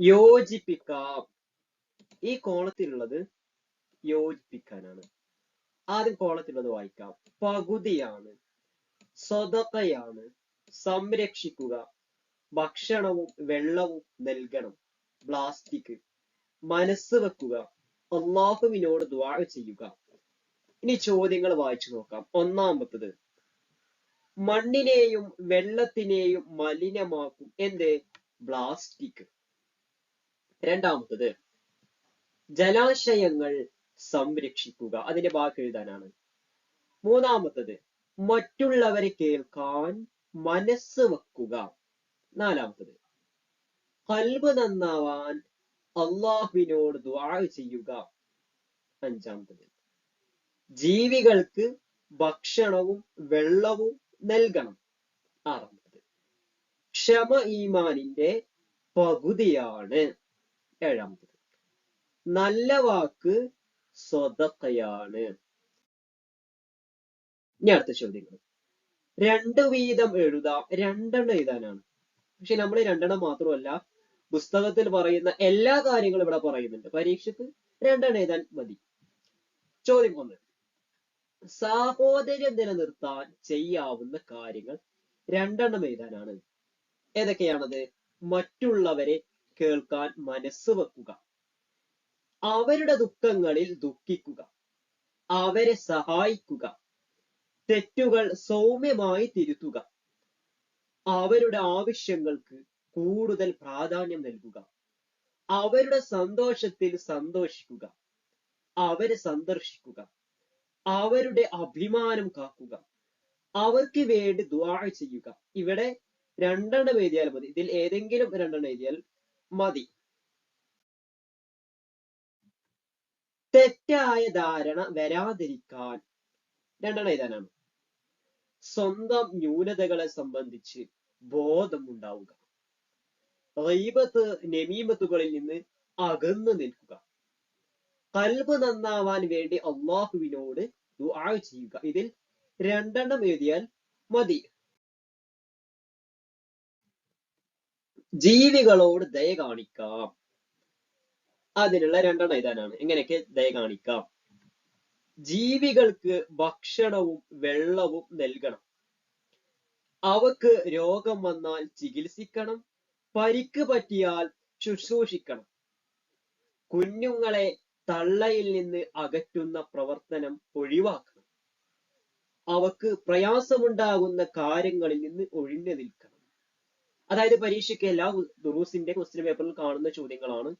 യോജിപ്പിക്കാം. ഈ കോളത്തിലുള്ളത് യോജിപ്പിക്കാനാണ്. ആദ്യം കോളത്തിലുള്ളത് വായിക്കാം. പകുതിയാണ്. സ്വതക്കയാണ്. സംരക്ഷിക്കുക. ഭക്ഷണവും വെള്ളവും നൽകണം. പ്ലാസ്റ്റിക് മനസ്സ് വെക്കുക. അള്ളാഹുവിനോട് ദ്വാ ചെയ്യുക. ഇനി ചോദ്യങ്ങൾ വായിച്ചു നോക്കാം. ഒന്നാമത്തത്. മണ്ണിനെയും വെള്ളത്തിനെയും മലിനമാക്കും. എന്ത്? പ്ലാസ്റ്റിക് രണ്ടാമത്തത് ജലാശയങ്ങൾ സംരക്ഷിക്കുക. അതിന്റെ ബാക്കി എഴുതാനാണ്. മൂന്നാമത്തത് മറ്റുള്ളവരെ കേൾക്കാൻ മനസ്സ് വെക്കുക. നാലാമത്തത് കൽബ് നന്നാവാൻ അള്ളാഹുവിനോട് ദ്വാ ചെയ്യുക. അഞ്ചാമത്തത് ജീവികൾക്ക് ഭക്ഷണവും വെള്ളവും നൽകണം. ആറാമത്തത് ക്ഷമ ഈമാനിന്റെ പകുതിയാണ്. ഏഴാമത്തത് നല്ല വാക്ക് സ്വതക്കയാണ്. ഇനി അടുത്ത ചോദ്യങ്ങൾ രണ്ട് വീതം എഴുതാം രണ്ടെണ്ണം എഴുതാനാണ്. പക്ഷെ നമ്മൾ രണ്ടെണ്ണം മാത്രമല്ല പുസ്തകത്തിൽ പറയുന്ന എല്ലാ കാര്യങ്ങളും ഇവിടെ പറയുന്നുണ്ട്. പരീക്ഷയ്ക്ക് രണ്ടെണ്ണം എഴുതാൻ മതി. ചോദ്യം ഒന്ന്. സാഹോദര്യം നിലനിർത്താൻ ചെയ്യാവുന്ന കാര്യങ്ങൾ രണ്ടെണ്ണം എഴുതാനാണ്. ഏതൊക്കെയാണത്? മറ്റുള്ളവരെ കേൾക്കാൻ മനസ്സ് വെക്കുക. അവരുടെ ദുഃഖങ്ങളിൽ ദുഃഖിക്കുക. അവരെ സഹായിക്കുക. തെറ്റുകൾ സൗമ്യമായി തിരുത്തുക. അവരുടെ ആവശ്യങ്ങൾക്ക് കൂടുതൽ പ്രാധാന്യം നൽകുക. അവരുടെ സന്തോഷത്തിൽ സന്തോഷിക്കുക. അവരെ സന്ദർശിക്കുക. അവരുടെ അഭിമാനം കാക്കുക. അവർക്ക് വേണ്ടി ദ്വാ ചെയ്യുക. ഇവിടെ രണ്ടെണ്ണം എഴുതിയാൽ മതി. ഇതിൽ ഏതെങ്കിലും രണ്ടെണ്ണം എഴുതിയാൽ മതി. തെറ്റായ ധാരണ വരാതിരിക്കാൻ രണ്ടെണ്ണം എഴുതാനാണ്. സ്വന്തം ന്യൂനതകളെ സംബന്ധിച്ച് ബോധം ഉണ്ടാവുക. റീബത്ത് നമീമത്തുകളിൽ നിന്ന് അകന്നു നിൽക്കുക. കൽബ് നന്നാവാൻ വേണ്ടി അള്ളാഹുവിനോട് ദുആ ചെയ്യുക. ഇതിൽ രണ്ടെണ്ണം എഴുതിയാൽ മതി. ജീവികളോട് ദയ കാണിക്കാം. അതിനുള്ള രണ്ടെണ്ണം എഴുതാനാണ് എങ്ങനെയൊക്കെ ദയ കാണിക്കാം? ജീവികൾക്ക് ഭക്ഷണവും വെള്ളവും നൽകണം. അവക്ക് രോഗം വന്നാൽ ചികിത്സിക്കണം. പരിക്ക് പറ്റിയാൽ ശുശ്രൂഷിക്കണം. കുഞ്ഞുങ്ങളെ തള്ളയിൽ നിന്ന് അകറ്റുന്ന പ്രവർത്തനം ഒഴിവാക്കണം. അവക്ക് പ്രയാസമുണ്ടാകുന്ന കാര്യങ്ങളിൽ നിന്ന് ഒഴിഞ്ഞു നിൽക്കണം. അതായത് പരീക്ഷയ്ക്ക് എല്ലാ ദുറൂസിന്റെ ക്വസ്റ്റ്യൻ പേപ്പറിൽ കാണുന്ന ചോദ്യങ്ങളാണ്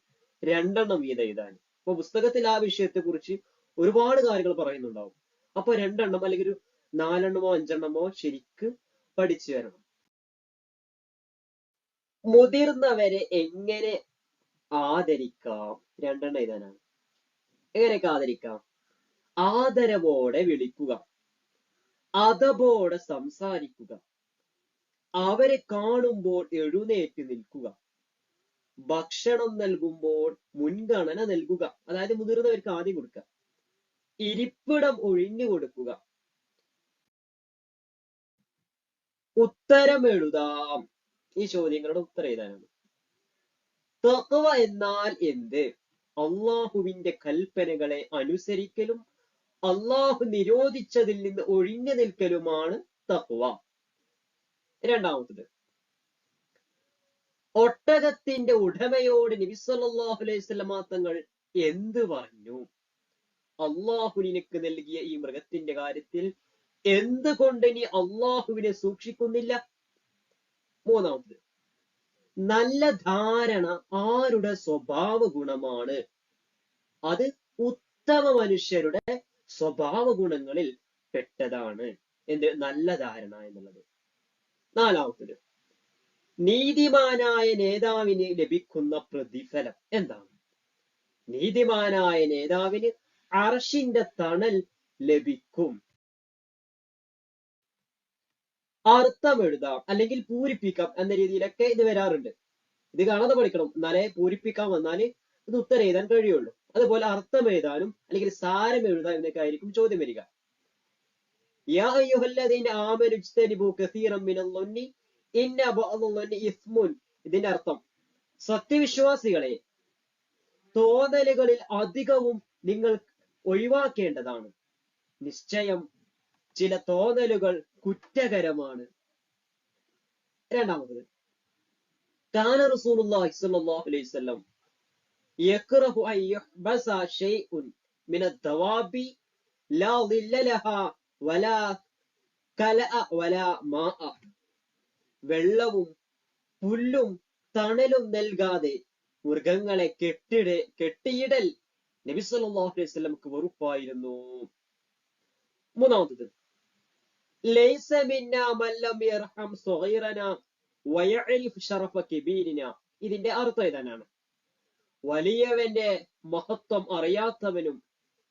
രണ്ടെണ്ണം വീതം എഴുതാൻ. അപ്പൊ പുസ്തകത്തിൽ ആ വിഷയത്തെ കുറിച്ച് ഒരുപാട് കാര്യങ്ങൾ പറയുന്നുണ്ടാവും. അപ്പൊ രണ്ടെണ്ണം അല്ലെങ്കിൽ ഒരു നാലെണ്ണമോ അഞ്ചെണ്ണമോ ശരിക്ക് പഠിച്ചു വരണം. മുതിർന്നവരെ എങ്ങനെ ആദരിക്കാം? രണ്ടെണ്ണം എഴുതാനാണ്. എങ്ങനെയൊക്കെ ആദരിക്കാം? ആദരവോടെ വിളിക്കുക. അതപോടെ സംസാരിക്കുക. അവരെ കാണുമ്പോൾ എഴുന്നേറ്റ് നിൽക്കുക. ഭക്ഷണം നൽകുമ്പോൾ മുൻഗണന നൽകുക. അതായത് മുതിർന്നവർക്ക് ആദ്യം കൊടുക്കുക. ഇരിപ്പിടം ഒഴിഞ്ഞു കൊടുക്കുക. ഉത്തരം എഴുതാം. ഈ ചോദ്യങ്ങളുടെ ഉത്തരം എഴുതാനാണ്. തഖ്വ എന്നാൽ എന്ത്? അള്ളാഹുവിന്റെ കൽപ്പനകളെ അനുസരിക്കലും അള്ളാഹു നിരോധിച്ചതിൽ നിന്ന് ഒഴിഞ്ഞു നിൽക്കലുമാണ് തഖ്വ രണ്ടാമത്തത്. ഒട്ടകത്തിന്റെ ഉടമയോട് നബി സല്ലല്ലാഹു അലൈഹി വസല്ലമ തങ്ങൾ എന്ത് പറഞ്ഞു? അള്ളാഹു നിനക്ക് നൽകിയ ഈ മൃഗത്തിന്റെ കാര്യത്തിൽ എന്തുകൊണ്ട് നീ അള്ളാഹുവിനെ സൂക്ഷിക്കുന്നില്ല? മൂന്നാമത് നല്ല ധാരണ ആരുടെ സ്വഭാവ ഗുണമാണ്? അത് ഉത്തമ മനുഷ്യരുടെ സ്വഭാവ ഗുണങ്ങളിൽ പെട്ടതാണ്. എന്ത്? നല്ല ധാരണ എന്നുള്ളത്. നാലാമത്തത്. നീതിമാനായ നേതാവിന് ലഭിക്കുന്ന പ്രതിഫലം എന്താണ്? നീതിമാനായ നേതാവിന് അറഷിന്റെ തണൽ ലഭിക്കും. അർത്ഥം എഴുതാം അല്ലെങ്കിൽ പൂരിപ്പിക്കാം എന്ന രീതിയിലൊക്കെ ഇത് വരാറുണ്ട്. ഇത് കാണാതെ പഠിക്കണം. എന്നാലേ പൂരിപ്പിക്കാൻ വന്നാൽ ഇത് ഉത്തരം എഴുതാൻ കഴിയുള്ളൂ. അതുപോലെ അർത്ഥം എഴുതാനും അല്ലെങ്കിൽ സാരം എഴുതാനും എന്നൊക്കെ ആയിരിക്കും ചോദ്യം വരിക. ഇന്ന ബഅദൽ ളൊന്നി ഇസ്മുൻ ഇതിന്റെ അർത്ഥം സത്യവിശ്വാസികളെ തോന്നലുകളിൽ അധികവും നിങ്ങൾ ഒഴിവാക്കേണ്ടതാണ്. നിശ്ചയം ചില തോന്നലുകൾ കുറ്റകരമാണ്. രണ്ടാമത് കാന വലാ കലഅ വല മാഅ. വെള്ളവും പുല്ലും തണലും നൽകാതെ മൃഗങ്ങളെ കെട്ടിട കെട്ടിയിടൽ നബി സല്ലല്ലാഹു അലൈഹി വസല്ലമക്ക് വെറുപ്പായിരുന്നു. മൂന്നാമത്തത്. ലൈസ മിന്ന മല്ലം യർഹം സഗീറന വയഅരിഫ് ഷറഫ കബീരിന. ഇതിന്റെ അർത്ഥം ഇതാണ് വലിയവന്റെ മഹത്വം അറിയാത്തവനും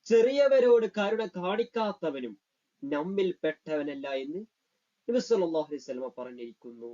ചെറിയവരോട് കരുണ കാണിക്കാത്തവനും നമ്മിൽ പെട്ടവനല്ല എന്ന് നബി സല്ലല്ലാഹു അലൈഹി വസല്ലമ പറഞ്ഞിരിക്കുന്നു.